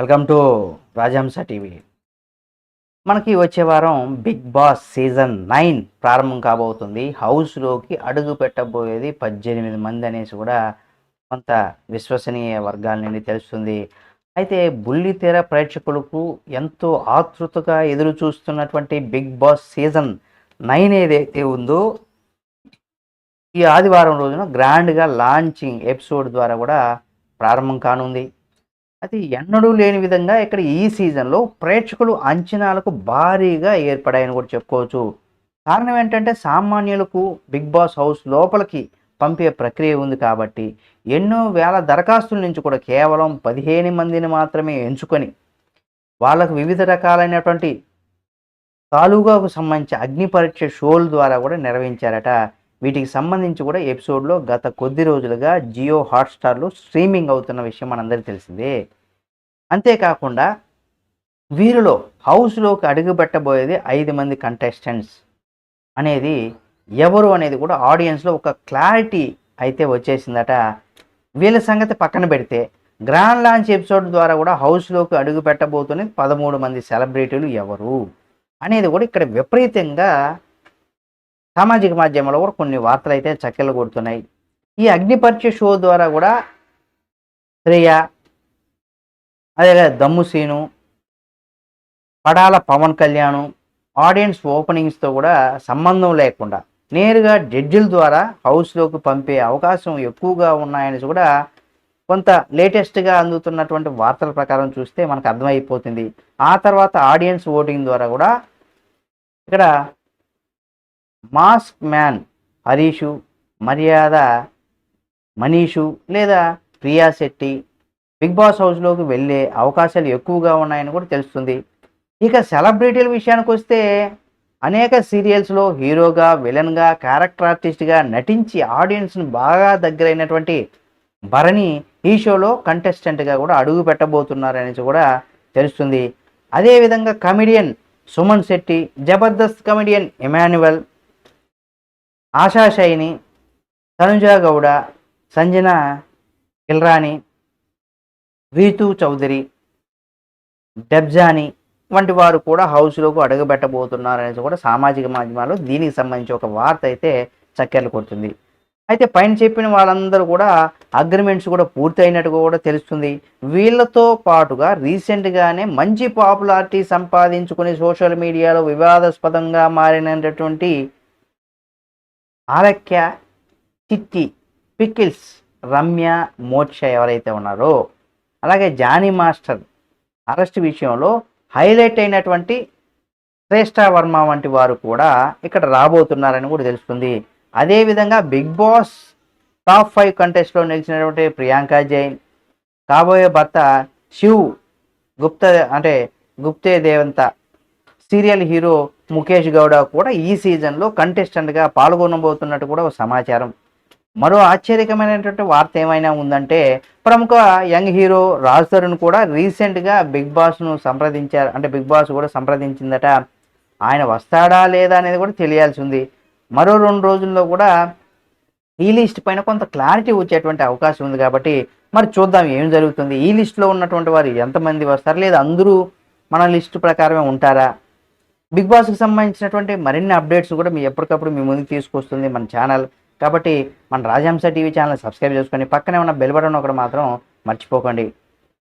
Welcome to రాజహంస TV. మనకి వచ్చే వారం బిగ్ బాస్ సీజన్ నైన్ ప్రారంభం కాబోతుంది. హౌస్లోకి అడుగు పెట్టబోయేది పద్దెనిమిది మంది అనేసి కూడా కొంత విశ్వసనీయ వర్గాల నుండి తెలుస్తుంది. అయితే బుల్లితెర ప్రేక్షకులకు ఎంతో ఆతృతగా ఎదురు చూస్తున్నటువంటి బిగ్ బాస్ సీజన్ నైన్ ఏదైతే ఉందో ఈ ఆదివారం రోజున గ్రాండ్గా లాంచింగ్ ఎపిసోడ్ ద్వారా కూడా ప్రారంభం కానుంది. అది ఎన్నడూ లేని విధంగా ఇక్కడ ఈ సీజన్లో ప్రేక్షకులు అంచనాలకు భారీగా ఏర్పడాయని కూడా చెప్పుకోవచ్చు. కారణం ఏంటంటే సామాన్యులకు బిగ్ బాస్ హౌస్ లోపలికి పంపే ప్రక్రియ ఉంది కాబట్టి ఎన్నో వేల దరఖాస్తుల నుంచి కూడా కేవలం పదిహేను మందిని మాత్రమే ఎంచుకొని వాళ్ళకు వివిధ రకాలైనటువంటి తాలూకాకు సంబంధించి అగ్ని పరీక్ష షోల ద్వారా కూడా నిర్వహించారట వీటికి సంబంధించి కూడా ఎపిసోడ్లో గత కొద్ది రోజులుగా జియో హాట్స్టార్లో స్ట్రీమింగ్ అవుతున్న విషయం మనందరికీ తెలిసిందే. అంతేకాకుండా వీరిలో హౌస్లోకి అడుగుపెట్టబోయేది ఐదు మంది కంటెస్టెంట్స్ అనేది ఎవరు అనేది కూడా ఆడియన్స్లో ఒక క్లారిటీ అయితే వచ్చేసిందట. వీళ్ళ సంగతి పక్కన పెడితే గ్రాండ్ లాంచ్ ఎపిసోడ్ ద్వారా కూడా హౌస్లోకి అడుగు పెట్టబోతున్నది పదమూడు మంది సెలబ్రిటీలు ఎవరు అనేది కూడా ఇక్కడ విపరీతంగా సామాజిక మాధ్యమంలో కూడా కొన్ని వార్తలు అయితే చక్కెలు కొడుతున్నాయి. ఈ అగ్నిపరిచయ షో ద్వారా కూడా శ్రేయ అదే దమ్ము సీను పడాల పవన్ కళ్యాణ్ ఆడియన్స్ ఓపెనింగ్స్తో కూడా సంబంధం లేకుండా నేరుగా జడ్జిల ద్వారా హౌస్లోకి పంపే అవకాశం ఎక్కువగా ఉన్నాయని కూడా కొంత లేటెస్ట్గా అందుతున్నటువంటి వార్తల ప్రకారం చూస్తే మనకు అర్థమైపోతుంది. ఆ తర్వాత ఆడియన్స్ ఓటింగ్ ద్వారా కూడా ఇక్కడ మాస్క్ మ్యాన్ హరీషు మర్యాద మనీషు లేదా ప్రియా శెట్టి బిగ్ బాస్ హౌస్లోకి వెళ్ళే అవకాశాలు ఎక్కువగా ఉన్నాయని కూడా తెలుస్తుంది. ఇక సెలబ్రిటీల విషయానికి వస్తే అనేక సీరియల్స్లో హీరోగా విలన్గా క్యారెక్టర్ ఆర్టిస్ట్గా నటించి ఆడియన్స్ను బాగా దగ్గరైనటువంటి భరణి ఈ షోలో కంటెస్టెంట్గా కూడా అడుగు పెట్టబోతున్నారనేసి కూడా తెలుస్తుంది. అదేవిధంగా కమెడియన్ సుమన్ శెట్టి జబర్దస్త్ కమెడియన్ ఎమాన్యువల్ ఆశా శైని గౌడ సంజన కిల్రాణి వీతు చౌదరి డెబ్జాని వంటి వారు కూడా హౌస్లోకి అడుగుపెట్టబోతున్నారనేసి కూడా సామాజిక మాధ్యమాల్లో దీనికి సంబంధించి ఒక వార్త అయితే చక్కెర్లు కొడుతుంది. అయితే పైన చెప్పిన వాళ్ళందరూ కూడా అగ్రిమెంట్స్ కూడా పూర్తయినట్టుగా కూడా తెలుస్తుంది. వీళ్ళతో పాటుగా రీసెంట్గానే మంచి పాపులారిటీ సంపాదించుకుని సోషల్ మీడియాలో వివాదాస్పదంగా మారినటువంటి ఆలక్య చిట్టి పికిల్స్ రమ్య మోక్ష ఎవరైతే ఉన్నారో అలాగే జానీ మాస్టర్ అరెస్ట్ విషయంలో హైలైట్ అయినటువంటి శ్రేష్ఠ వర్మ వంటి వారు కూడా ఇక్కడ రాబోతున్నారని కూడా తెలుస్తుంది. అదేవిధంగా బిగ్ బాస్ టాప్ ఫైవ్ కంటెస్ట్లో నిలిచినటువంటి ప్రియాంక జైన్ కాబోయే భర్త శివ్ గుప్త అంటే గుప్తే దేవంత సీరియల్ హీరో ముఖేష్ గౌడ కూడా ఈ సీజన్లో కంటెస్టెంట్గా పాల్గొనబోతున్నట్టు కూడా ఒక సమాచారం. మరో ఆశ్చర్యకరమైనటువంటి వార్త ఏమైనా ఉందంటే ప్రముఖ యంగ్ హీరో రాజ్ తరుణ్ కూడా రీసెంట్గా బిగ్ బాస్ను సంప్రదించారు. అంటే బిగ్ బాస్ కూడా సంప్రదించిందట. ఆయన వస్తాడా లేదా అనేది కూడా తెలియాల్సి ఉంది. మరో రెండు రోజుల్లో కూడా ఈ లిస్ట్ పైన కొంత క్లారిటీ వచ్చేటువంటి అవకాశం ఉంది కాబట్టి మరి చూద్దాం ఏం జరుగుతుంది. ఈ లిస్ట్లో ఉన్నటువంటి వారు ఎంతమంది వస్తారు? లేదా అందరూ మన లిస్ట్ ప్రకారమే ఉంటారా? బిగ్ బాస్కి సంబంధించినటువంటి మరిన్ని అప్డేట్స్ కూడా మీ ఎప్పటికప్పుడు మీ ముందుకు తీసుకొస్తుంది మన ఛానల్. కాబట్టి మన రాజహంస టీవీ ఛానల్ సబ్స్క్రైబ్ చేసుకొని పక్కనే ఉన్న బెల్ బటన్ ఒకటి మాత్రం మర్చిపోకండి.